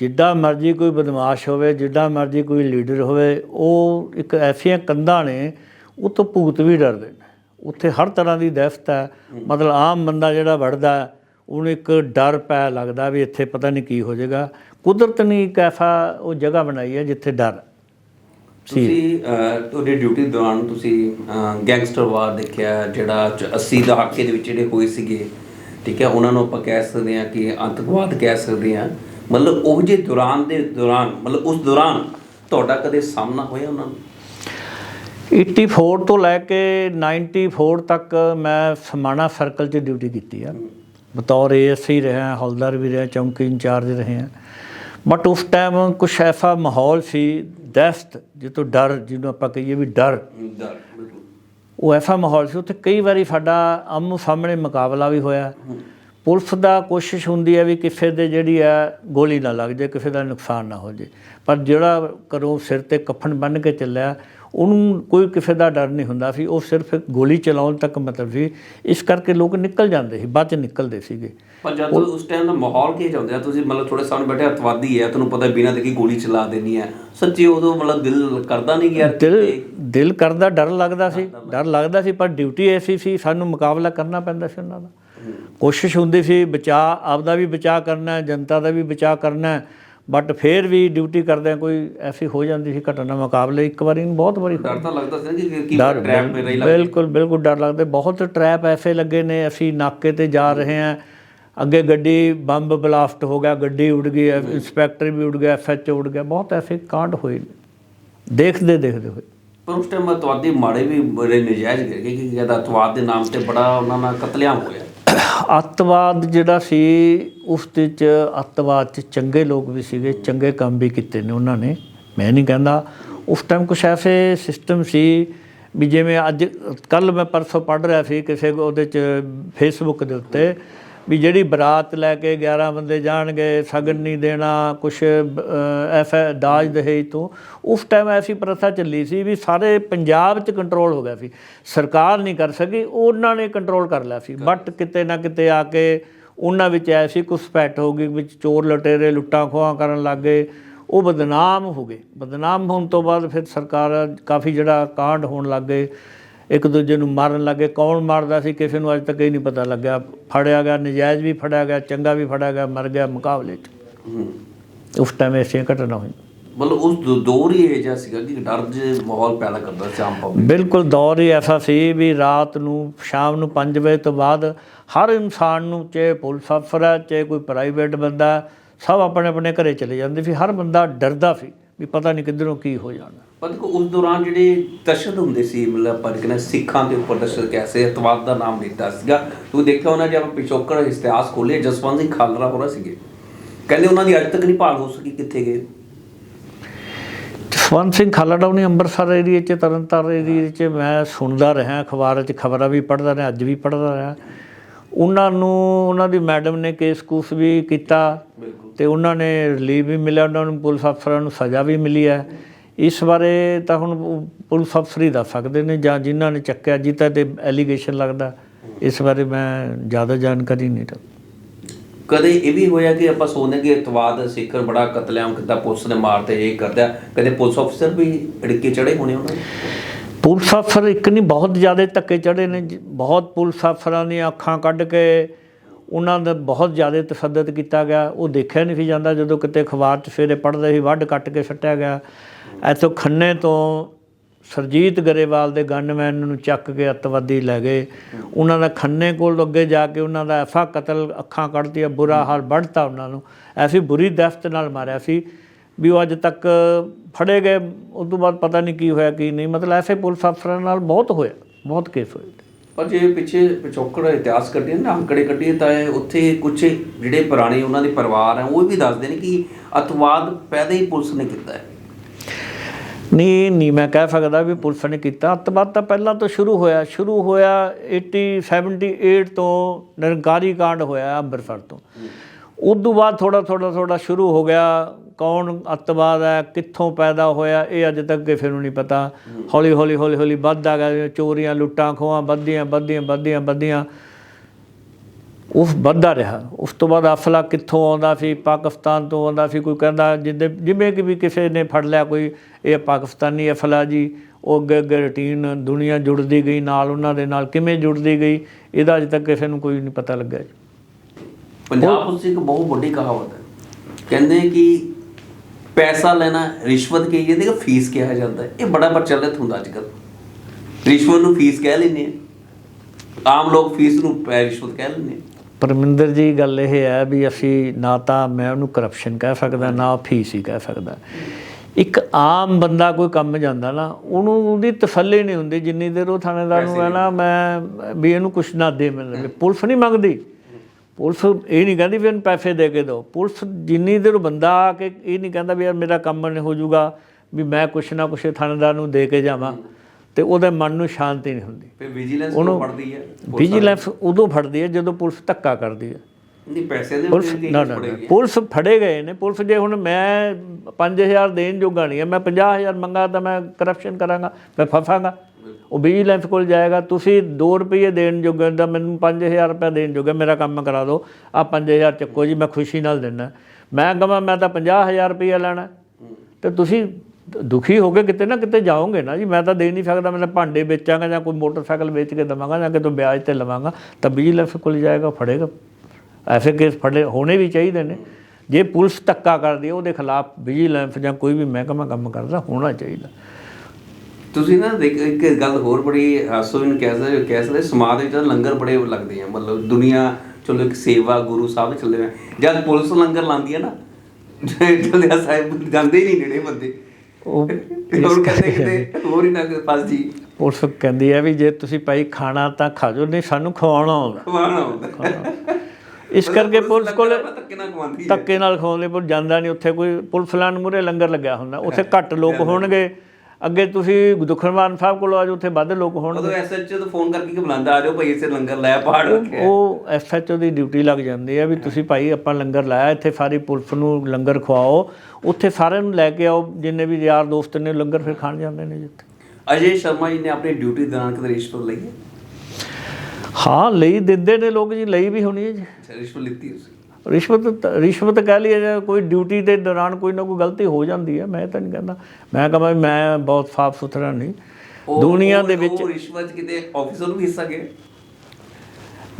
ਜਿੱਡਾ ਮਰਜ਼ੀ ਕੋਈ ਬਦਮਾਸ਼ ਹੋਵੇ ਜਿੱਡਾ ਮਰਜ਼ੀ ਕੋਈ ਲੀਡਰ ਹੋਵੇ ਉਹ ਇੱਕ ਐਸੀਆਂ ਕੰਧਾਂ ਨੇ ਉਹ ਤੋਂ ਭੂਤ ਵੀ ਡਰਦੇ ਨੇ। ਉੱਥੇ ਹਰ ਤਰ੍ਹਾਂ ਦੀ ਦਹਿਸ਼ਤ ਹੈ। ਮਤਲਬ ਆਮ ਬੰਦਾ ਜਿਹੜਾ ਵੜਦਾ ਉਹਨੂੰ ਇੱਕ ਡਰ ਪੈ ਲੱਗਦਾ ਵੀ ਇੱਥੇ ਪਤਾ ਨਹੀਂ ਕੀ ਹੋ ਜਾਏਗਾ। ਕੁਦਰਤ ਨੇ ਇੱਕ ਐਸਾ ਉਹ ਜਗ੍ਹਾ ਬਣਾਈ ਹੈ ਜਿੱਥੇ ਡਰ ਹੈ। ਤੁਸੀਂ ਤੁਹਾਡੀ ਡਿਊਟੀ ਦੌਰਾਨ ਤੁਸੀਂ ਅਹ, ਗੈਂਗਸਟਰ ਵਾਰ ਦੇਖਿਆ ਜਿਹੜਾ ਚ- 80 ਦਹਾਕੇ ਦੇ ਵਿੱਚ ਜਿਹੜੇ ਹੋਏ ਸੀਗੇ ਠੀਕ ਹੈ ਉਹਨਾਂ ਨੂੰ ਆਪਾਂ ਕਹਿ ਸਕਦੇ ਹਾਂ ਕਿ ਅੰਤਕਵਾਦ ਕਹਿ ਸਕਦੇ ਹਾਂ। ਮਤਲਬ ਉਹ ਜੇ ਦੌਰਾਨ ਦੇ ਦੌਰਾਨ ਮਤਲਬ ਉਸ ਦੌਰਾਨ ਤੁਹਾਡਾ ਕਦੇ ਸਾਹਮਣਾ ਹੋਇਆ ਉਹਨਾਂ ਨੂੰ? 84 ਤੋਂ ਲੈ ਕੇ 94 ਤੱਕ ਮੈਂ ਸਮਾਣਾ ਸਰਕਲ 'ਚ ਡਿਊਟੀ ਕੀਤੀ ਆ। ਬਤੌਰ ਏਐਸਆਈ ਰਿਹਾ ਹੌਲਦਾਰ ਵੀ ਰਿਹਾ ਚੌਂਕੀ ਇੰਚਾਰਜ ਰਹੇ ਆ। ਬਟ ਉਸ ਟਾਈਮ ਕੁਝ ਐਸਾ ਮਾਹੌਲ ਸੀ ਦਹਿਸ਼ਤ ਜਿੱਤੋਂ ਡਰ ਜਿਹਨੂੰ ਆਪਾਂ ਕਹੀਏ ਵੀ ਡਰ। ਡਰ। ਬਿਲਕੁਲ ਉਹ ਐਸਾ ਮਾਹੌਲ ਸੀ, ਉੱਥੇ ਕਈ ਵਾਰੀ ਸਾਡਾ ਆਮੋ ਸਾਹਮਣੇ ਮੁਕਾਬਲਾ ਵੀ ਹੋਇਆ। ਪੁਲਿਸ ਦਾ ਕੋਸ਼ਿਸ਼ ਹੁੰਦੀ ਹੈ ਵੀ ਕਿਸੇ ਦੇ ਜਿਹੜੀ ਆ ਗੋਲੀ ਨਾ ਲੱਗ ਜਾਏ, ਕਿਸੇ ਦਾ ਨੁਕਸਾਨ ਨਾ ਹੋ ਜਾਏ। ਪਰ ਜਿਹੜਾ ਕਰੋ ਸਿਰ ਤੇ ਕਫਨ ਬੰਨ੍ਹ ਕੇ ਚੱਲਿਆ ਉਹਨੂੰ ਕੋਈ ਕਿਸੇ ਦਾ ਡਰ ਨਹੀਂ ਹੁੰਦਾ ਸੀ ਉਹ ਸਿਰਫ ਗੋਲੀ ਚਲਾਉਣ ਤੱਕ ਮਤਲਬ ਸੀ। ਇਸ ਕਰਕੇ ਲੋਕ ਨਿਕਲ ਜਾਂਦੇ ਸੀ ਬਾਅਦ ਚ ਨਿਕਲਦੇ ਸੀਗੇ। ਪਰ ਜਦ ਉਸ ਟਾਈਮ ਦਾ ਮਾਹੌਲ ਕੀ ਆ? ਤੁਸੀਂ ਮਤਲਬ ਥੋੜੇ ਸਾਹਮਣੇ ਬੈਠੇ ਅਤਵਾਦੀ ਹੈ ਤੁਹਾਨੂੰ ਪਤਾ ਬਿਨਾਂ ਦੇਖੀ ਗੋਲੀ ਚਲਾ ਦੇਣੀ ਹੈ। ਸੱਚੀ ਉਦੋਂ ਮਤਲਬ ਦਿਲ ਕਰਦਾ ਨਹੀਂ ਗਿਆ ਦਿਲ ਦਿਲ ਕਰਦਾ ਡਰ ਲੱਗਦਾ ਸੀ। ਡਰ ਲੱਗਦਾ ਸੀ ਪਰ ਡਿਊਟੀ ਐਸੀ ਸੀ ਸਾਨੂੰ ਮੁਕਾਬਲਾ ਕਰਨਾ ਪੈਂਦਾ ਸੀ ਉਹਨਾਂ ਦਾ। ਕੋਸ਼ਿਸ਼ ਹੁੰਦੀ ਸੀ ਬਚਾ ਆਪਦਾ ਵੀ ਬਚਾ ਕਰਨਾ ਹੈ, ਜਨਤਾ ਦਾ ਵੀ ਬਚਾ ਕਰਨਾ। ਬਟ ਫੇਰ ਵੀ ਡਿਊਟੀ ਕਰਦਿਆਂ ਕੋਈ ਐਸੀ ਹੋ ਜਾਂਦੀ ਸੀ ਘਟਨਾ ਮੁਕਾਬਲੇ ਇੱਕ ਵਾਰੀ ਨਹੀਂ ਬਹੁਤ ਵਾਰੀ ਡਰ ਤਾਂ ਲੱਗਦਾ ਸੀ ਕਿ ਕੀ ਟ੍ਰੈਪ ਮੇਰਾ ਹੀ ਲੱਗ ਬਿਲਕੁਲ ਬਿਲਕੁਲ ਡਰ ਲੱਗਦਾ। ਬਹੁਤ ਟਰੈਪ ਐਸੇ ਲੱਗੇ ਨੇ ਅਸੀਂ ਨਾਕੇ ਤੇ ਜਾ ਰਹੇ ਹਾਂ। ਅੱਗੇ ਗੱਡੀ ਬੰਬ ਬਲਾਸਟ ਹੋ ਗਿਆ ਗੱਡੀ ਉੱਡ ਗਈ ਇੰਸਪੈਕਟਰ ਵੀ ਉੱਡ ਗਿਆ ਐਫਐਚਓ ਉੱਡ ਗਿਆ ਬਹੁਤ ਐਸੇ ਕਾਂਡ ਹੋਏ ਨੇ। ਦੇਖਦੇ ਦੇਖਦੇ ਹੋਏ। ਪਰ ਉਸ ਟਾਈਮ ਅਤਵਾਦੀ ਮਾੜੇ ਵੀ ਬੜੇ ਨਜਾਇਜ਼ ਗਏ ਕਿ ਜਿਹਦਾ ਅਤਵਾਦ ਦੇ ਨਾਮ ਤੇ ਬੜਾ ਉਹਨਾਂ ਨਾਲ ਕਤਲੇਆਮ ਹੋਇਆ। ਅੱਤਵਾਦ ਜਿਹੜਾ ਸੀ ਉਸ ਦੇ ਚ ਅੱਤਵਾਦ ਚ ਚੰਗੇ ਲੋਕ ਵੀ ਸੀਗੇ, ਚੰਗੇ ਕੰਮ ਵੀ ਕੀਤੇ ਨੇ ਉਹਨਾਂ ਨੇ। ਮੈਂ ਨਹੀਂ ਕਹਿੰਦਾ ਉਸ ਟਾਈਮ ਕੁਛ ਐਸੇ ਸਿਸਟਮ ਸੀ ਵੀ ਜਿਵੇਂ ਅੱਜ ਕੱਲ ਮੈਂ ਪਰਸੋਂ ਪੜ੍ਹ ਰਿਹਾ ਸੀ ਕਿਸੇ ਉਹਦੇ ਚ ਫੇਸਬੁੱਕ ਦੇ ਉੱਤੇ ਵੀ ਜਿਹੜੀ ਬਰਾਤ ਲੈ ਕੇ 11 ਬੰਦੇ ਜਾਣਗੇ ਸਗਨ ਨਹੀਂ ਦੇਣਾ ਕੁਛ ਐਫ ਦਾਜ ਦਹੇਜ ਤੋਂ ਉਸ ਟਾਈਮ ਐਸੀ ਪ੍ਰਥਾ ਚੱਲੀ ਸੀ ਵੀ ਸਾਰੇ ਪੰਜਾਬ 'ਚ ਕੰਟਰੋਲ ਹੋ ਗਿਆ ਸੀ। ਸਰਕਾਰ ਨਹੀਂ ਕਰ ਸਕੀ ਉਹਨਾਂ ਨੇ ਕੰਟਰੋਲ ਕਰ ਲਿਆ ਸੀ। ਬਟ ਕਿਤੇ ਨਾ ਕਿਤੇ ਆ ਕੇ ਉਹਨਾਂ ਵਿੱਚ ਐਸੀ ਘੁਸਪੈਠ ਹੋ ਗਈ ਵਿੱਚ ਚੋਰ ਲਟੇਰੇ ਲੁੱਟਾਂ ਖੋਹਾਂ ਕਰਨ ਲੱਗ ਉਹ ਬਦਨਾਮ ਹੋ ਗਏ। ਬਦਨਾਮ ਹੋਣ ਤੋਂ ਬਾਅਦ ਫਿਰ ਸਰਕਾਰ ਕਾਫੀ ਜਿਹੜਾ ਕਾਂਡ ਹੋਣ ਲੱਗ ਇੱਕ ਦੂਜੇ ਨੂੰ ਮਾਰਨ ਲੱਗੇ। ਕੌਣ ਮਾਰਦਾ ਸੀ ਕਿਸੇ ਨੂੰ ਅੱਜ ਤੱਕ ਇਹ ਨਹੀਂ ਪਤਾ ਲੱਗਿਆ। ਫੜਿਆ ਗਿਆ ਨਜਾਇਜ਼ ਵੀ ਫੜਿਆ ਗਿਆ ਚੰਗਾ ਵੀ ਫੜਿਆ ਗਿਆ ਮਰ ਗਿਆ ਮੁਕਾਬਲੇ 'ਚ। ਉਸ ਟਾਈਮ ਐਸੀਆਂ ਘਟਨਾ ਹੋਈਆਂ ਮਤਲਬ ਉਸ ਦੋ- ਦੌਰ ਹੀ ਇਹ ਜਿਹਾ ਸੀਗਾ ਕਿ ਡਰ ਜੇ ਮਾਹੌਲ ਪੈਦਾ ਕਰਦਾ ਸੀ ਆਮ ਪਬਲਿਕ ਬਿਲਕੁਲ ਦੌਰ ਹੀ ਐਸਾ ਸੀ ਵੀ ਰਾਤ ਨੂੰ ਸ਼ਾਮ ਨੂੰ 5 ਵਜੇ ਤੋਂ ਬਾਅਦ ਹਰ ਇਨਸਾਨ ਨੂੰ ਚਾਹੇ ਪੁਲਿਸ ਅਫਸਰ ਹੈ ਚਾਹੇ ਕੋਈ ਪ੍ਰਾਈਵੇਟ ਬੰਦਾ ਸਭ ਆਪਣੇ ਆਪਣੇ ਘਰੇ ਚਲੇ ਜਾਂਦੇ ਸੀ। ਹਰ ਬੰਦਾ ਡਰਦਾ ਸੀ ਵੀ ਪਤਾ ਨਹੀਂ ਕਿੱਧਰੋਂ ਕੀ ਹੋ ਜਾਣਾ। ਪਰ ਦੇਖੋ ਉਸ ਦੌਰਾਨ ਜਿਹੜੇ ਤਸ਼ਦ ਹੁੰਦੇ ਸੀ ਮਤਲਬ ਪਰ ਕਹਿੰਦੇ ਸਿੱਖਾਂ ਦੇ ਉੱਪਰ ਤਸ਼ਦ ਕੈਸੇ ਅਤਵਾਦ ਦਾ ਨਾਮ ਦਿੱਤਾ ਸੀਗਾ। ਤੂੰ ਦੇਖਿਆ ਉਹਨਾਂ ਜਦ ਪਿਛੋਕੜ ਇਤਿਹਾਸ ਖੋਲੇ ਜਸਵੰਤ ਸਿੰਘ ਖਾਲਰਾ ਹੋਰਾ ਸੀਗੇ। ਕਹਿੰਦੇ ਉਹਨਾਂ ਦੀ ਅੱਜ ਤੱਕ ਨਹੀਂ ਭਾਲ ਹੋ ਸਕੀ ਕਿੱਥੇ ਗਏ। ਜਸਵੰਤ ਸਿੰਘ ਖਾਲੜਾ ਉਹਨੇ ਅੰਮ੍ਰਿਤਸਰ ਏਰੀਏ 'ਚ ਤਰਨਤਾਰਨ ਏਰੀਏ 'ਚ ਮੈਂ ਸੁਣਦਾ ਰਿਹਾ ਅਖਬਾਰ 'ਚ ਖਬਰਾਂ ਵੀ ਪੜ੍ਹਦਾ ਰਿਹਾ ਅੱਜ ਵੀ ਪੜ੍ਹਦਾ ਰਿਹਾ। ਉਹਨਾਂ ਨੂੰ ਉਹਨਾਂ ਦੀ ਮੈਡਮ ਨੇ ਕੇਸ ਕੂਸ ਵੀ ਕੀਤਾ ਤੇ ਉਹਨਾਂ ਨੇ ਰਿਲੀਵ ਵੀ ਮਿਲਿਆ ਉਹਨਾਂ ਨੂੰ ਪੁਲਿਸ ਅਫਸਰਾਂ ਨੂੰ ਸਜ਼ਾ ਵੀ ਮਿਲੀ ਹੈ। ਇਸ ਬਾਰੇ ਤਾਂ ਹੁਣ ਪੁਲਿਸ ਅਫਸਰ ਹੀ ਦੱਸ ਸਕਦੇ ਨੇ ਜਾਂ ਜਿਨ੍ਹਾਂ ਨੇ ਚੱਕਿਆ ਜਿੱਤਾ ਤੇ ਐਲੀਗੇਸ਼ਨ ਲੱਗਦਾ ਇਸ ਬਾਰੇ ਮੈਂ ਜ਼ਿਆਦਾ ਜਾਣਕਾਰੀ ਨਹੀਂ ਰੱਖ ਕਦੇ ਇਹ ਵੀ ਹੋਇਆ ਕਿ ਆਪਾਂ ਸੋਚਦੇ ਕਿ ਅਤਵਾਦ ਸਿੱਖਰ ਬੜਾ ਕਤਲੇਆਮ ਕਿੱਦਾਂ ਪੁਲਿਸ ਨੇ ਮਾਰਤੇ ਇਹ ਕਰਦਾ ਕਦੇ ਪੁਲਿਸ ਅਫਸਰ ਵੀ ਅੜਕੇ ਚੜੇ ਹੋਣੇ ਉਹਨਾਂ ਨੂੰ ਪੁਲਿਸ ਅਫਸਰ ਇੱਕ ਨਹੀਂ ਬਹੁਤ ਜ਼ਿਆਦਾ ਧੱਕੇ ਚੜੇ ਨੇ ਬਹੁਤ ਪੁਲਿਸ ਅਫਸਰਾਂ ਦੀਆਂ ਅੱਖਾਂ ਕੱਢ ਕੇ ਉਹਨਾਂ ਦਾ ਬਹੁਤ ਜ਼ਿਆਦਾ ਤਸ਼ੱਦਦ ਕੀਤਾ ਗਿਆ। ਉਹ ਦੇਖਿਆ ਨਹੀਂ ਸੀ ਜਾਂਦਾ ਜਦੋਂ ਕਿਤੇ ਅਖਬਾਰ 'ਚ ਸਵੇਰੇ ਪੜ੍ਹਦੇ ਸੀ ਵੱਢ ਕੱਟ ਕੇ ਸੱਟਿਆ ਗਿਆ। ਇੱਥੋਂ ਖੰਨੇ ਤੋਂ ਸਰਜੀਤ ਗਰੇਵਾਲ ਦੇ ਗਨਮੈਨ ਨੂੰ ਚੱਕ ਕੇ ਅੱਤਵਾਦੀ ਲੈ ਗਏ। ਉਹਨਾਂ ਦਾ ਖੰਨੇ ਕੋਲ ਅੱਗੇ ਜਾ ਕੇ ਉਹਨਾਂ ਦਾ ਐਫਾ ਕਤਲ ਅੱਖਾਂ ਕੱਢਦੀਆਂ ਬੁਰਾ ਹਾਲ ਵੱਢਤਾ ਉਹਨਾਂ ਨੂੰ। ਐਸੀ ਬੁਰੀ ਦਹਿਸ਼ਤ ਨਾਲ ਮਾਰਿਆ ਸੀ ਵੀ ਉਹ ਅੱਜ ਤੱਕ ਫੜੇ ਗਏ। ਉਸ ਤੋਂ ਬਾਅਦ ਪਤਾ ਨਹੀਂ ਕੀ ਹੋਇਆ, ਕੀ ਨਹੀਂ। ਮਤਲਬ ਐਸੇ ਪੁਲਿਸ ਅਫਸਰਾਂ ਨਾਲ ਬਹੁਤ ਹੋਇਆ, ਬਹੁਤ ਕੇਸ ਹੋਏ ਪਰ ਜੇ ਪਿੱਛੇ ਪਿਛੋਕੜ ਇਤਿਹਾਸ ਕੱਢੀਏ ਨਾ, ਅੰਕੜੇ ਕੱਢੀਏ, ਤਾਂ ਉੱਥੇ ਕੁਝ ਜਿਹੜੇ ਪੁਰਾਣੇ ਉਹਨਾਂ ਦੇ ਪਰਿਵਾਰ ਆ ਉਹ ਵੀ ਦੱਸਦੇ ਨੇ ਕਿ ਅਤਵਾਦ ਪੈਦਾ ਹੀ ਪੁਲਿਸ ਨੇ ਕੀਤਾ ਹੈ। ਨਹੀਂ ਨਹੀਂ, ਮੈਂ ਕਹਿ ਸਕਦਾ ਵੀ ਪੁਲਿਸ ਨੇ ਕੀਤਾ। ਅੱਤਵਾਦ ਤਾਂ ਪਹਿਲਾਂ ਤੋਂ ਸ਼ੁਰੂ ਹੋਇਆ। ਸ਼ੁਰੂ ਹੋਇਆ 80 78 ਤੋਂ ਨਿਰੰਕਾਰੀ ਕਾਂਡ ਹੋਇਆ ਅੰਮ੍ਰਿਤਸਰ ਤੋਂ। ਉਸ ਤੋਂ ਬਾਅਦ ਥੋੜਾ ਥੋੜਾ ਥੋੜਾ ਸ਼ੁਰੂ ਹੋ ਗਿਆ। ਕੌਣ ਅੱਤਵਾਦ ਹੈ, ਕਿੱਥੋਂ ਪੈਦਾ ਹੋਇਆ, ਇਹ ਅੱਜ ਤੱਕ ਕਿਸੇ ਨੂੰ ਨਹੀਂ ਪਤਾ। ਹੌਲੀ ਹੌਲੀ ਹੌਲੀ ਹੌਲੀ ਵੱਧਦਾ ਗਿਆ। ਚੋਰੀਆਂ, ਲੁੱਟਾਂ, ਖੋਹਾਂ ਵੱਧਦੀਆਂ ਵੱਧਦੀਆਂ ਵੱਧਦੀਆਂ ਵੱਧਦੀਆਂ। ਉਹ ਵੱਧਦਾ ਰਿਹਾ। ਉਸ ਤੋਂ ਬਾਅਦ ਅਫਲਾ ਕਿੱਥੋਂ ਆਉਂਦਾ ਸੀ? ਪਾਕਿਸਤਾਨ ਤੋਂ ਆਉਂਦਾ ਸੀ। ਕੋਈ ਕਹਿੰਦਾ ਜਿੱਦੇ, ਜਿਵੇਂ ਕਿ ਵੀ ਕਿਸੇ ਨੇ ਫੜ ਲਿਆ ਕੋਈ, ਇਹ ਪਾਕਿਸਤਾਨੀ ਅਫਲਾ ਜੀ, ਉਹ ਅੱਗੇ ਅੱਗੇ ਰੁਟੀਨ ਦੁਨੀਆ ਜੁੜਦੀ ਗਈ, ਨਾਲ ਉਹਨਾਂ ਦੇ ਨਾਲ ਕਿਵੇਂ ਜੁੜਦੀ ਗਈ, ਇਹਦਾ ਅਜੇ ਤੱਕ ਕਿਸੇ ਨੂੰ ਕੋਈ ਨਹੀਂ ਪਤਾ ਲੱਗਾ ਜੀ। ਪੰਜਾਬ ਪੁਲਿਸ ਇੱਕ ਬਹੁਤ ਵੱਡੀ ਕਹਾਵਤ ਹੈ। ਕਹਿੰਦੇ ਕਿ ਪੈਸਾ ਲੈਣਾ ਰਿਸ਼ਵਤ ਕਹੀ ਜਾਂਦੀ ਕਿ ਫੀਸ ਕਿਹਾ ਜਾਂਦਾ ਇਹ ਬੜਾ ਪ੍ਰਚਲਿਤ ਹੁੰਦਾ ਅੱਜ ਕੱਲ੍ਹ ਰਿਸ਼ਵਤ ਨੂੰ ਫੀਸ ਕਹਿ ਲੈਂਦੇ ਆ ਆਮ ਲੋਕ ਫੀਸ ਨੂੰ ਪੈ, ਰਿਸ਼ਵਤ ਕਹਿ ਲੈਂਦੇ ਆ ਪਰਮਿੰਦਰ ਜੀ ਗੱਲ ਇਹ ਹੈ ਵੀ ਅਸੀਂ ਨਾ ਤਾਂ ਮੈਂ ਉਹਨੂੰ ਕਰਪਸ਼ਨ ਕਹਿ ਸਕਦਾ ਨਾ ਫੀਸ ਹੀ ਕਹਿ ਸਕਦਾ। ਇੱਕ ਆਮ ਬੰਦਾ ਕੋਈ ਕੰਮ ਜਾਂਦਾ ਨਾ ਉਹਨੂੰ ਉਹਦੀ ਤਸੱਲੀ ਨਹੀਂ ਹੁੰਦੀ ਜਿੰਨੀ ਦੇਰ ਉਹ ਥਾਣੇਦਾਰ ਨੂੰ ਕਹਿਣਾ ਮੈਂ ਵੀ ਇਹਨੂੰ ਕੁਛ ਨਾ ਦੇ ਮੈਨੂੰ ਪੁਲਿਸ ਨਹੀਂ ਮੰਗਦੀ। ਪੁਲਿਸ ਇਹ ਨਹੀਂ ਕਹਿੰਦੀ ਵੀ ਇਹਨੂੰ ਪੈਸੇ ਦੇ ਕੇ ਦਿਓ। ਪੁਲਿਸ ਜਿੰਨੀ ਦੇਰ ਉਹ ਬੰਦਾ ਆ ਕੇ ਇਹ ਨਹੀਂ ਕਹਿੰਦਾ ਵੀ ਯਾਰ ਮੇਰਾ ਕੰਮ ਨਹੀਂ ਹੋ ਜਾਊਗਾ ਵੀ ਮੈਂ ਕੁਛ ਨਾ ਕੁਛ ਥਾਣੇਦਾਰ ਨੂੰ ਦੇ ਕੇ ਜਾਵਾਂ। ਤੇ ਉਹਦੇ ਮਨ ਨੂੰ ਸ਼ਾਂਤੀ ਨਹੀਂ ਹੁੰਦੀ। ਫਿਰ ਵਿਜੀਲੈਂਸ ਨੂੰ ਪੜਦੀ ਹੈ ਵਿਜੀਲੈਂਸ ਉਦੋਂ ਫੜਦੀ ਹੈ ਜਦੋਂ ਪੁਲਿਸ ਧੱਕਾ ਕਰਦੀ ਹੈ। ਨਹੀਂ ਪੈਸੇ ਦੇ ਪੁਲਿਸ ਨਾ ਨਾ ਪੁਲਿਸ ਫੜੇ ਗਏ ਨੇ। ਪੁਲਿਸ ਜੇ ਹੁਣ ਮੈਂ 5000 ਦੇਣ ਜੋਗਾ ਨਹੀਂ ਹੈ ਮੈਂ 50000 ਮੰਗਾ ਤਾਂ ਮੈਂ ਕਰਪਸ਼ਨ ਕਰਾਂਗਾ ਮੈਂ ਫਸਾਂਗਾ। ਉਹ ਵਿਜੀਲੈਂਸ ਕੋਲ ਜਾਏਗਾ ਤੁਸੀਂ 2 ਰੁਪਏ ਦੇਣ ਜੋਗੇ ਤਾਂ ਮੈਨੂੰ 5000 ਰੁਪਏ ਦੇਣ ਜੋਗੇ ਮੇਰਾ ਕੰਮ ਕਰਾ ਦਿਓ। ਆ 5000 ਚੱਕੋ ਜੀ ਮੈਂ ਖੁਸ਼ੀ ਨਾਲ ਦੇਣਾ ਮੈਂ ਕਹਾਂ ਮੈਂ ਤਾਂ 50000 ਰੁਪਏ ਲੈਣਾ। ਤੇ ਤੁਸੀਂ ਦੁਖੀ ਹੋ ਕੇ ਕਿਤੇ ਨਾ ਕਿਤੇ ਜਾਓਗੇ ਨਾ ਜੀ, ਮੈਂ ਤਾਂ ਦੇ ਨਹੀਂ ਸਕਦਾ, ਮੈਂ ਭਾਂਡੇ ਵੇਚਾਂਗਾ ਜਾਂ ਕੋਈ ਮੋਟਰਸਾਈਕਲ ਵੇਚ ਕੇ ਦਵਾਂਗਾ ਜਾਂ ਕਿਤੋਂ ਵਿਆਜ ਤੇ ਲਵਾਂਗਾ, ਤਾਂ ਵਿਜੀਲੈਂਸ ਕੋਲ ਜਾਏਗਾ, ਫੜੇਗਾ। ਐਸੇ ਕੇਸ ਫੜੇ ਹੋਣੇ ਵੀ ਚਾਹੀਦੇ ਨੇ। ਜੇ ਪੁਲਿਸ ਧੱਕਾ ਕਰਦੀ ਹੈ, ਉਹਦੇ ਖਿਲਾਫ ਵਿਜੀਲੈਂਸ ਜਾਂ ਕੋਈ ਵੀ ਮਹਿਕਮਾ ਕੰਮ ਕਰਦਾ, ਹੋਣਾ ਚਾਹੀਦਾ। ਤੁਸੀਂ ਨਾ ਦੇਖ, ਇੱਕ ਗੱਲ ਹੋਰ ਬੜੀ ਹਾਸੋਹੀਨ ਕਹਿ ਸਕਦੇ ਕਹਿ ਸਕਦੇ ਸਮਾਜ ਦੇ ਵਿੱਚ ਲੰਗਰ ਬੜੇ ਲੱਗਦੇ ਆ, ਮਤਲਬ ਦੁਨੀਆ, ਚਲੋ ਇੱਕ ਸੇਵਾ ਗੁਰੂ ਸਾਹਿਬ ਚੱਲੇ ਹੋਏ ਆ। ਜਦ ਪੁਲਿਸ ਲੰਗਰ ਲਾਉਂਦੀ ਹੈ ਨਾ *laughs* ਜਲਿਆ ਸਾਹਿਬ ਜਾਂਦੇ ਹੀ ਨਹੀਂ ਨੇੜੇ ਬੰਦੇ। ਉਹ ਹੋਰ ਕਹਿੰਦੇ ਕਿਤੇ ਹੋਰ ਹੀ ਨਾ ਫਸ ਜੀ ਪੁਲਿਸ ਕਹਿੰਦੀ ਹੈ ਵੀ ਜੇ ਤੁਸੀਂ ਭਾਈ ਖਾਣਾ ਤਾਂ ਖਾ ਜਾਓ ਨਹੀਂ ਸਾਨੂੰ ਖਵਾਉਣਾ ਆਉਂਦਾ। ਖਵਾਣਾ ਹੁੰਦਾ ਇਸ ਕਰਕੇ ਪੁਲਿਸ ਕੋਲ ਧੱਕੇ ਨਾਲ ਖਵਾਉਂਦੀ ਪਰ ਜਾਂਦਾ ਨਹੀਂ ਉੱਥੇ ਕੋਈ ਪੁਲਿਸ ਲਾਈਨ ਮੂਰੇ ਲੰਗਰ ਲੱਗਿਆ ਹੁੰਦਾ ਉੱਥੇ ਘੱਟ ਲੋਕ ਹੋਣਗੇ। ਅੱਗੇ ਤੁਸੀਂ ਦੁਖਨਵਾਨ ਸਾਹਿਬ ਕੋਲ ਆ ਜਾਓ ਉੱਥੇ ਵੱਧ ਲੋਕ ਹੋਣਗੇ। ਉਦੋਂ ਐਸਐਚਓ ਤੋਂ ਫੋਨ ਕਰਕੇ ਕਿ ਬੁਲਾਉਂਦਾ ਆ ਜਾਓ ਭਾਈ ਇਸੇ ਲੰਗਰ ਲੈ ਪਹਾੜ ਰੱਖਿਆ ਉਹ ਐਸਐਚਓ ਦੀ ਡਿਊਟੀ ਲੱਗ ਜਾਂਦੀ ਹੈ ਵੀ ਤੁਸੀਂ ਭਾਈ ਆਪਾਂ ਲੰਗਰ ਲਾਇਆ ਇੱਥੇ ਸਾਰੀ ਪੁਲਿਸ ਨੂੰ ਲੰਗਰ ਖਵਾਓ। ਉੱਥੇ ਸਾਰਿਆਂ ਨੂੰ ਲੈ ਕੇ ਆਓ ਜਿੰਨੇ ਵੀ ਯਾਰ ਦੋਸਤ ਨੇ ਲੰਗਰ ਫਿਰ ਖਾਣ ਜਾਂਦੇ ਨੇ ਜਿੱਥੇ। ਅਜੇ ਸ਼ਰਮਾ ਜੀ ਨੇ ਆਪਣੀ ਡਿਊਟੀ ਦੌਰਾਨ ਕਦੇ ਰਿਸ਼ਵਤ ਲਈ ਹੈ? ਹਾਂ ਲਈ ਦਿੰਦੇ ਨੇ ਲੋਕ ਜੀ ਲਈ ਵੀ ਹੋਣੀ ਹੈ ਜੀ। ਅੱਛਾ, ਰਿਸ਼ਵਤ ਲਿੱਤੀ ਤੁਸੀਂ? ਰਿਸ਼ਵਤ ਰਿਸ਼ਵਤ ਕਹਿ ਲਈਏ ਜਾਂ ਕੋਈ ਡਿਊਟੀ ਦੇ ਦੌਰਾਨ ਕੋਈ ਨਾ ਕੋਈ ਗਲਤੀ ਹੋ ਜਾਂਦੀ ਹੈ ਮੈਂ ਤਾਂ ਨਹੀਂ ਕਹਿੰਦਾ। ਮੈਂ ਕਹਾਂ ਵੀ ਮੈਂ ਬਹੁਤ ਸਾਫ਼ ਸੁਥਰਾ ਨਹੀਂ। ਦੁਨੀਆ ਦੇ ਵਿੱਚ ਰਿਸ਼ਵਤ ਕਿਤੇ ਆਫਿਸਰ ਨੂੰ ਵੀ ਹਿੱਸਾ ਗਿਆ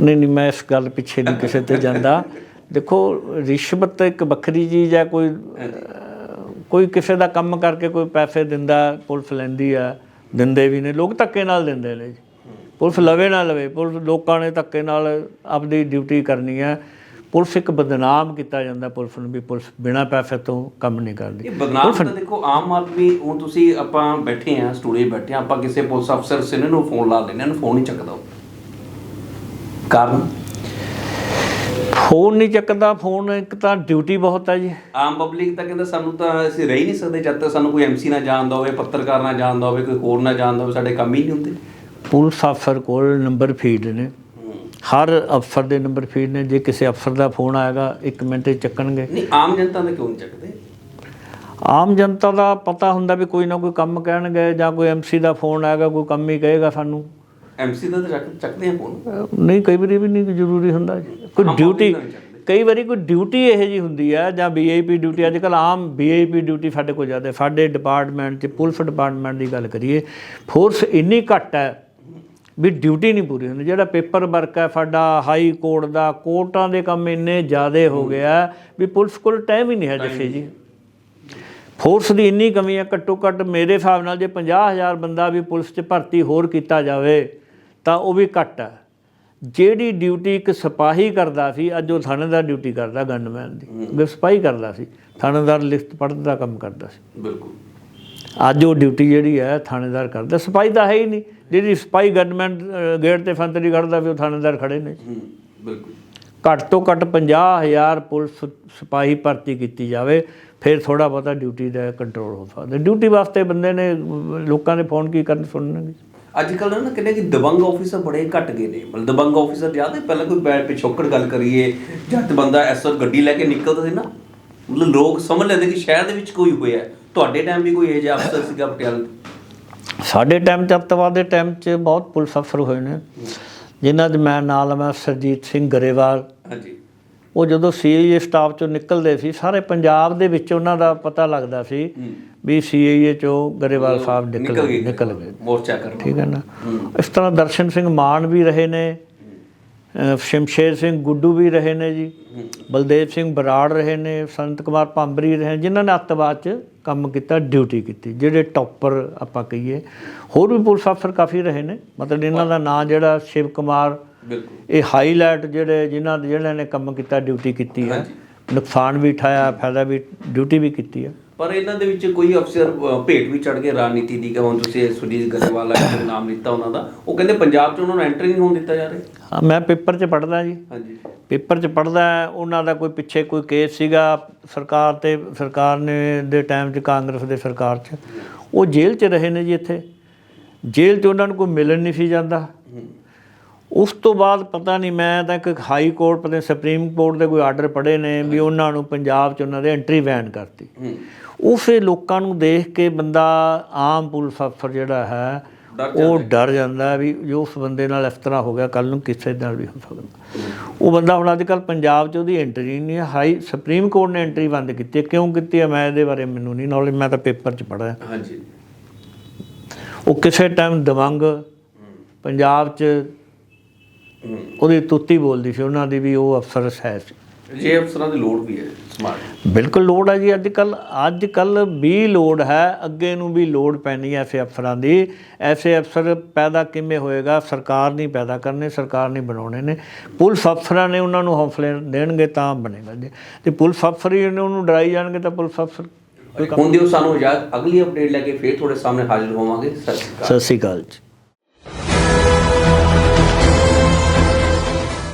ਨਹੀਂ ਨਹੀਂ ਮੈਂ ਇਸ ਗੱਲ ਪਿੱਛੇ ਨਹੀਂ ਕਿਸੇ ਤੇ ਜਾਂਦਾ। ਦੇਖੋ ਰਿਸ਼ਵਤ ਇੱਕ ਵੱਖਰੀ ਚੀਜ਼ ਹੈ ਕੋਈ ਕੋਈ ਕਿਸੇ ਦਾ ਕੰਮ ਕਰਕੇ ਕੋਈ ਪੈਸੇ ਦਿੰਦਾ ਪੁਲਿਸ ਲੈਂਦੀ ਆ ਦਿੰਦੇ ਵੀ ਨੇ ਲੋਕ ਧੱਕੇ ਨਾਲ ਦਿੰਦੇ ਨੇ ਜੀ। ਪੁਲਿਸ ਲਵੇ ਨਾ ਲਵੇ ਪੁਲਿਸ ਲੋਕਾਂ ਨੇ ਧੱਕੇ ਨਾਲ ਆਪਣੀ ਡਿਊਟੀ ਕਰਨੀ ਹੈ। ਪੁਲਿਸ ਇੱਕ ਬਦਨਾਮ ਕੀਤਾ ਜਾਂਦਾ ਪੁਲਿਸ ਨੂੰ ਵੀ ਪੁਲਿਸ ਬਿਨਾਂ ਪੈਸੇ ਤੋਂ ਕੰਮ ਨਹੀਂ ਕਰਦੀ। ਇਹ ਬਦਨਾਮ ਤਾਂ ਦੇਖੋ ਆਮ ਆਦਮੀ ਹੁਣ ਤੁਸੀਂ ਆਪਾਂ ਬੈਠੇ ਆ ਸਟੂਡੀਓ ਬੈਠੇ ਆ ਆਪਾਂ ਕਿਸੇ ਪੁਲਿਸ ਅਫਸਰ ਸਿਨੇ ਨੂੰ ਫੋਨ ਲਾ ਲੈਨੇ ਨੂੰ ਫੋਨ ਨਹੀਂ ਚੱਕਦਾ। ਕਾਰਨ? ਫੋਨ ਨਹੀਂ ਚੱਕਦਾ ਫੋਨ ਇੱਕ ਤਾਂ ਡਿਊਟੀ ਬਹੁਤ ਹੈ ਜੀ। ਆਮ ਪਬਲਿਕ ਤਾਂ ਕਹਿੰਦਾ ਸਾਨੂੰ ਤਾਂ ਅਸੀਂ ਰਹਿ ਨਹੀਂ ਸਕਦੇ ਜਦ ਤੱਕ ਸਾਨੂੰ ਕੋਈ ਐਮਸੀ ਨਾ ਜਾਣਦਾ ਹੋਵੇ ਪੱਤਰਕਾਰ ਨਾ ਜਾਣਦਾ ਹੋਵੇ ਕੋਈ ਹੋਰ ਨਾ ਜਾਣਦਾ ਹੋਵੇ ਸਾਡੇ ਕੰਮ ਹੀ ਨਹੀਂ ਹੁੰਦੇ। ਪੁਲਿਸ ਅਫਸਰ ਕੋਲ ਨੰਬਰ ਫੀਡ ਨੇ। ਹਰ ਅਫਸਰ ਦੇ ਨੰਬਰ ਫੀਡ ਨੇ ਜੇ ਕਿਸੇ ਅਫਸਰ ਦਾ ਫੋਨ ਆਏਗਾ 1 ਮਿੰਟ 'ਚ ਚੱਕਣਗੇ। ਨਹੀਂ ਆਮ ਜਨਤਾ ਦੇ ਕਿਉਂ ਨਹੀਂ ਚੱਕਦੇ? ਆਮ ਜਨਤਾ ਦਾ ਪਤਾ ਹੁੰਦਾ ਵੀ ਕੋਈ ਨਾ ਕੋਈ ਕੰਮ ਕਹਿਣਗੇ ਜਾਂ ਕੋਈ ਐਮਸੀ ਦਾ ਫੋਨ ਆਏਗਾ ਕੋਈ ਕੰਮ ਹੀ ਕਹੇਗਾ ਸਾਨੂੰ। ਐਮਸੀ ਦਾ ਤਾਂ ਚੱਕ- ਚੱਕਦੇ ਆ ਫੋਨ। ਨਹੀਂ ਕਈ ਵਾਰੀ ਵੀ ਨਹੀਂ ਜ਼ਰੂਰੀ ਹੁੰਦਾ। ਕੋਈ ਡਿਊਟੀ। ਕਈ ਵਾਰੀ ਕੋਈ ਡਿਊਟੀ ਇਹੋ ਜੀ ਹੁੰਦੀ ਹੈ ਜਾਂ ਵੀਆਈਪੀ ਡਿਊਟੀ ਅੱਜ ਕੱਲ ਆਮ ਵੀਆਈਪੀ ਡਿਊਟੀ ਸਾਡੇ ਕੋਲ ਜ਼ਿਆਦਾ। ਸਾਡੇ ਡਿਪਾਰਟਮੈਂਟ 'ਚ ਪੁਲਿਸ ਡਿਪਾਰਟਮੈਂਟ ਦੀ ਗੱਲ ਕਰੀਏ ਫੋਰਸ ਇੰਨੀ ਘੱਟ ਹੈ ਵੀ ਡਿਊਟੀ ਨਹੀਂ ਪੂਰੀ ਹੁੰਦੀ। ਜਿਹੜਾ ਪੇਪਰ ਵਰਕ ਹੈ ਸਾਡਾ ਹਾਈ ਕੋਰਟ ਦਾ ਕੋਰਟਾਂ ਦੇ ਕੰਮ ਇੰਨੇ ਜ਼ਿਆਦੇ ਹੋ ਗਿਆ ਵੀ ਪੁਲਿਸ ਕੋਲ ਟਾਈਮ ਹੀ ਨਹੀਂ ਹੈ ਜੱਫੇ ਜੀ। ਫੋਰਸ ਦੀ ਇੰਨੀ ਕਮੀ ਹੈ ਘੱਟੋ ਘੱਟ ਮੇਰੇ ਹਿਸਾਬ ਨਾਲ ਜੇ 50000 ਬੰਦਾ ਵੀ ਪੁਲਿਸ 'ਚ ਭਰਤੀ ਹੋਰ ਕੀਤਾ ਜਾਵੇ ਤਾਂ ਉਹ ਵੀ ਘੱਟ ਹੈ। ਜਿਹੜੀ ਡਿਊਟੀ ਇੱਕ ਸਿਪਾਹੀ ਕਰਦਾ ਸੀ ਅੱਜ ਉਹ ਥਾਣੇਦਾਰ ਡਿਊਟੀ ਕਰਦਾ ਗਨਮੈਨ ਦੀ। ਅੱਗੇ ਸਿਪਾਹੀ ਕਰਦਾ ਸੀ ਥਾਣੇਦਾਰ ਲਿਖਤ ਪੜ੍ਹਨ ਦਾ ਕੰਮ ਕਰਦਾ ਸੀ। ਬਿਲਕੁਲ। ਅੱਜ ਉਹ ਡਿਊਟੀ ਜਿਹੜੀ ਹੈ ਥਾਣੇਦਾਰ ਕਰਦਾ। ਸਿਪਾਹੀ ਤਾਂ ਹੈ ਹੀ ਨਹੀਂ। ਜਿਹੜੀ ਸਿਪਾਹੀ ਗਵਰਨਮੈਂਟ ਗੇਟ ਤੇ ਫੰਤਰੀ ਖੜਦਾ ਵੀ ਉਹ ਥਾਣੇਦਾਰ ਖੜੇ ਨੇ। ਬਿਲਕੁਲ। ਘੱਟ ਤੋਂ ਘੱਟ 50000 ਪੁਲਿਸ ਸਿਪਾਹੀ ਭਰਤੀ ਕੀਤੀ ਜਾਵੇ ਫਿਰ ਥੋੜਾ ਬਹੁਤਾ ਡਿਊਟੀ ਦਾ ਕੰਟਰੋਲ ਹੋ ਸਕਦਾ। ਡਿਊਟੀ ਵਾਸਤੇ ਬੰਦੇ ਨੇ ਲੋਕਾਂ ਦੇ ਫੋਨ ਕੀ ਕਰਨ ਸੁਣਨਗੇ? ਅੱਜ ਕੱਲ੍ਹ ਨਾ ਕਹਿੰਦੇ ਕਿ ਦਬੰਗ ਆਫੀਸਰ ਬੜੇ ਘਟ ਗਏ ਨੇ। ਮਤਲਬ ਦਬੰਗ ਆਫੀਸਰ ਜ਼ਿਆਦਾ ਪਹਿਲਾਂ ਕੋਈ ਬੈ ਪਿਛੋਕੜ ਗੱਲ ਕਰੀਏ ਜਦ ਬੰਦਾ ਐਸਰ ਗੱਡੀ ਲੈ ਕੇ ਨਿਕਲਦਾ ਸੀ ਨਾ ਮਤਲਬ ਲੋਕ ਸਮਝ ਲੈਂਦੇ ਕਿ ਸ਼ਹਿਰ ਦੇ ਵਿੱਚ ਕੋਈ ਹੋਇਆ। ਤੁਹਾਡੇ ਟਾਈਮ ਵੀ ਕੋਈ ਇਹ ਜਿਹਾ ਅਫਸਰ ਸੀਗਾ ਪਟਿਆਲੇ ਸਾਡੇ ਟਾਈਮ 'ਚ ਅੱਤਵਾਦ ਦੇ ਟਾਈਮ 'ਚ ਬਹੁਤ ਪੁਲਿਸ ਅਫਸਰ ਹੋਏ ਨੇ। ਜਿਨ੍ਹਾਂ 'ਚ ਮੈਂ ਨਾਲ ਲਵਾਂ ਸਰਜੀਤ ਸਿੰਘ ਗਰੇਵਾਲ। ਹਾਂਜੀ। ਉਹ ਜਦੋਂ ਸੀਆਈਏ ਸਟਾਫ ਚੋਂ ਨਿਕਲਦੇ ਸੀ ਸਾਰੇ ਪੰਜਾਬ ਦੇ ਵਿੱਚ ਉਹਨਾਂ ਦਾ ਪਤਾ ਲੱਗਦਾ ਸੀ ਵੀ ਸੀਆਈਏ ਚੋਂ ਗਰੇਵਾਲ ਸਾਹਿਬ ਨਿਕਲ ਗਏ ਨਿਕਲ ਗਏ। ਮੋਰਚਾ ਕਰਨ ਠੀਕ ਹੈ ਨਾ? ਇਸ ਤਰ੍ਹਾਂ ਦਰਸ਼ਨ ਸਿੰਘ ਮਾਨ ਵੀ ਰਹੇ ਨੇ ਸ਼ਮਸ਼ੇਰ ਸਿੰਘ ਗੁੱਡੂ ਵੀ ਰਹੇ ਨੇ ਜੀ ਬਲਦੇਵ ਸਿੰਘ ਬਰਾੜ ਰਹੇ ਨੇ ਸੰਤ ਕੁਮਾਰ ਭਾਂਬਰੀ ਰਹੇ ਜਿਨ੍ਹਾਂ ਨੇ ਅੱਤਵਾਦ 'ਚ ਕੰਮ ਕੀਤਾ ਡਿਊਟੀ ਕੀਤੀ ਜਿਹੜੇ ਟੌਪਰ ਆਪਾਂ ਕਹੀਏ। ਹੋਰ ਵੀ ਪੁਲਿਸ ਅਫਸਰ ਕਾਫੀ ਰਹੇ ਨੇ ਮਤਲਬ ਇਹਨਾਂ ਦਾ ਨਾਂ ਜਿਹੜਾ ਸ਼ਿਵ ਕੁਮਾਰ ਬਿਲਕੁਲ। ਇਹ ਹਾਈਲਾਈਟ ਜਿਹੜੇ ਜਿਨ੍ਹਾਂ ਦੇ ਨੇ ਕੰਮ ਕੀਤਾ ਡਿਊਟੀ ਕੀਤੀ ਹੈ। ਨੁਕਸਾਨ ਵੀ ਉਠਾਇਆ ਫਾਇਦਾ ਵੀ ਡਿਊਟੀ ਵੀ ਕੀਤੀ ਹੈ। ਪਰ ਇਹਨਾਂ ਦੇ ਵਿੱਚ ਕੋਈ ਅਫਸਰ ਭੇਟ ਵੀ ਚੜ ਗਏ ਰਾਜਨੀਤੀ ਦੀ ਕਿ ਹੁਣ ਤੁਸੀਂ ਸੁਜੀਤ ਗਰੇਵਾਲ ਜਿਹੜਾ ਨਾਮ ਲਿੱਤਾ ਉਹਨਾਂ ਦਾ ਉਹ ਕਹਿੰਦੇ ਪੰਜਾਬ 'ਚ ਉਹਨਾਂ ਨੂੰ ਐਂਟਰੀ ਨਹੀਂ ਹੋਣ ਦਿੱਤਾ ਜਾ ਰਿਹਾ। ਹਾਂ ਮੈਂ ਪੇਪਰ 'ਚ ਪੜ੍ਹਦਾ ਜੀ। ਹਾਂਜੀ। ਪੇਪਰ 'ਚ ਪੜ੍ਹਦਾ ਹੈ, ਉਹਨਾਂ ਦਾ ਕੋਈ ਪਿੱਛੇ ਕੋਈ ਕੇਸ ਸੀਗਾ ਸਰਕਾਰ ਤੇ ਸਰਕਾਰ ਨੇ ਦੇ ਟਾਈਮ 'ਚ ਕਾਂਗਰਸ ਦੇ ਸਰਕਾਰ 'ਚ। ਉਹ ਜੇਲ੍ਹ 'ਚ ਰਹੇ ਨੇ ਜੀ ਇੱਥੇ। ਜੇਲ੍ਹ 'ਚ ਉਹਨਾਂ ਨੂੰ ਕੋਈ ਮਿਲਣ ਨਹੀਂ ਸੀ ਜਾਂਦਾ। ਉਸ ਤੋਂ ਬਾਅਦ ਪਤਾ ਨਹੀਂ ਮੈਂ ਤਾਂ ਇੱਕ ਹਾਈ ਕੋਰਟ ਪਤਾ ਨਹੀਂ ਸੁਪਰੀਮ ਕੋਰਟ ਦੇ ਕੋਈ ਆਰਡਰ ਪੜੇ ਨੇ ਵੀ ਉਹਨਾਂ ਨੂੰ ਪੰਜਾਬ 'ਚ ਉਹਨਾਂ ਦੇ ਐਂਟਰੀ ਬੈਨ ਕਰਤੀ। ਉਹ ਫਿਰ ਲੋਕਾਂ ਨੂੰ ਦੇਖ ਕੇ ਬੰਦਾ ਆਮ ਪੁਲਿਸ ਅਫਸਰ ਜਿਹੜਾ ਹੈ ਉਹ ਡਰ ਜਾਂਦਾ ਵੀ ਜੋ ਉਸ ਬੰਦੇ ਨਾਲ ਇਸ ਤਰ੍ਹਾਂ ਹੋ ਗਿਆ ਕੱਲ ਨੂੰ ਕਿਸੇ ਨਾਲ ਵੀ ਹੋ ਸਕਦਾ। ਉਹ ਬੰਦਾ ਹੁਣ ਅੱਜ ਕੱਲ ਪੰਜਾਬ 'ਚ ਉਹਦੀ ਐਂਟਰੀ ਨਹੀਂ ਹੈ। ਹਾਈ ਸੁਪਰੀਮ ਕੋਰਟ ਨੇ ਐਂਟਰੀ ਬੰਦ ਕੀਤੀ ਹੈ। ਕਿਉਂ ਕੀਤੀ ਹੈ? ਮੈਂ ਇਹਦੇ ਬਾਰੇ ਮੈਨੂੰ ਨਹੀਂ ਨੌਲੇਜ ਮੈਂ ਤਾਂ ਪੇਪਰ 'ਚ ਪੜ੍ਹਿਆ। ਹਾਂਜੀ। ਉਹ ਕਿਸੇ ਟਾਈਮ ਦਵੰਗ ਪੰਜਾਬ 'ਚ ਉਹਦੀ ਤੁੱਤੀ ਬੋਲਦੀ ਸੀ ਉਹਨਾਂ ਦੀ ਵੀ ਉਹ ਅਫਸਰ ਹੈ ਸੀ। ਜੇ ਅਫਸਰਾਂ ਦੀ ਲੋੜ ਵੀ ਹੈ ਸਮਾਰਟ ਬਿਲਕੁਲ ਲੋੜ ਹੈ ਜੀ ਅੱਜ ਕੱਲ ਅੱਜ ਕੱਲ ਵੀ ਲੋੜ ਹੈ ਅੱਗੇ ਨੂੰ ਵੀ ਲੋੜ ਪੈਣੀ ਹੈ ਐਸੇ ਅਫਸਰਾਂ ਦੀ। ਐਸੇ ਅਫਸਰ ਪੈਦਾ ਕਿਵੇਂ ਹੋਏਗਾ ਸਰਕਾਰ ਨਹੀਂ ਪੈਦਾ ਕਰਨੇ ਸਰਕਾਰ ਨਹੀਂ ਬਣਾਉਣੇ ਨੇ। ਪੁਲਿਸ ਅਫਸਰਾਂ ਨੇ ਉਹਨਾਂ ਨੂੰ ਹੌਸਲੇ ਦੇਣਗੇ ਤਾਂ ਬਣੇਗਾ ਜੀ। ਤੇ ਪੁਲਿਸ ਅਫਸਰ ਹੀ ਨੇ ਉਹਨੂੰ ਡਰਾਈ ਜਾਣਗੇ ਤਾਂ ਪੁਲਿਸ ਅਫਸਰ ਹੁਣ ਦਿਓ ਸਾਨੂੰ ਇਜਾਜ਼ਤ ਅਗਲੀ ਅਪਡੇਟ ਲੈ ਕੇ ਫੇਰ ਤੁਹਾਡੇ ਸਾਹਮਣੇ ਹਾਜ਼ਰ ਹੋਵਾਂਗੇ। ਸਤਿ ਸ਼੍ਰੀ ਅਕਾਲ। ਸਤਿ ਸ਼੍ਰੀ ਅਕਾਲ ਜੀ।